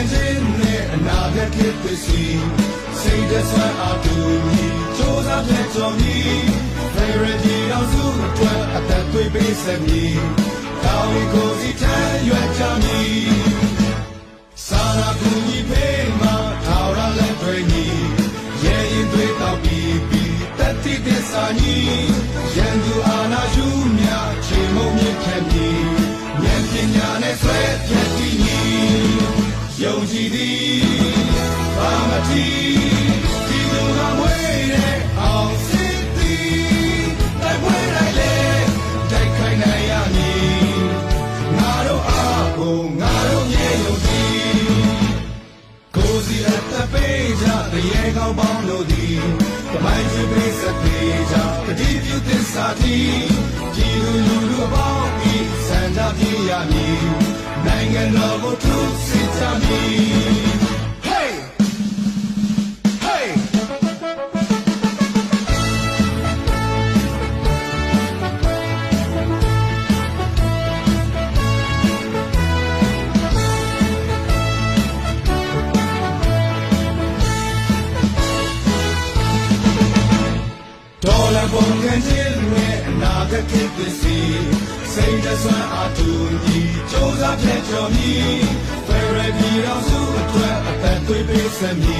န်ပုံခံခြင်းနဲ့အနာဂတ်ခေတ်သစ်စီစိတ်သက်ဆွမ်းအားတူညီစ조사ဖြတ်ကျော်မီဖေရဒီတော်စုအတွက်အသက်သွေးပေးဆက်မီတာဝီကိုစီထမ်းရွက်ကြမီစာရာကူညီဖေးမှာထာဝရလက်တွေညီရဲရင်တွေတော့ပြီးပြီးတက်တိသစ္စာညီရန်သူအာနာရှုမြချေမုံမြင့်ခ ယုံကြည်သည်ဘာမတီဒီလိုကမွေးတဲ့အောင်စစ်သည်တိုက်ပွဲတိုင်းလေတိုက်ခိုက်နိုင်ရမည်ငါတို့အားကိုငါတို့မြေယုံကြည်ကိုစီအပ်တဲ့ပေးကြတရေကောင်းပေါင်းလို့သည်တမိုင်းကျွေးပေးစက်ပေးကြတတိပြုသစ္စာတီကြည်လူလူလူအပေါင်းဤစံကြပြေရမည်နိုင်ငံတော်ကိုထုစ ဒေါ်လာပုံခံခြင်းနဲ့အနာဂတ်ခေတ်သစ်စီစိတ်သက်ဆွမ်းအားတူညီစ조사ဖြတ်ကျော်မီဖယ်ရဒီတော်စုအတွက်အသက်သွေးပေးဆက်မည်တာဝန်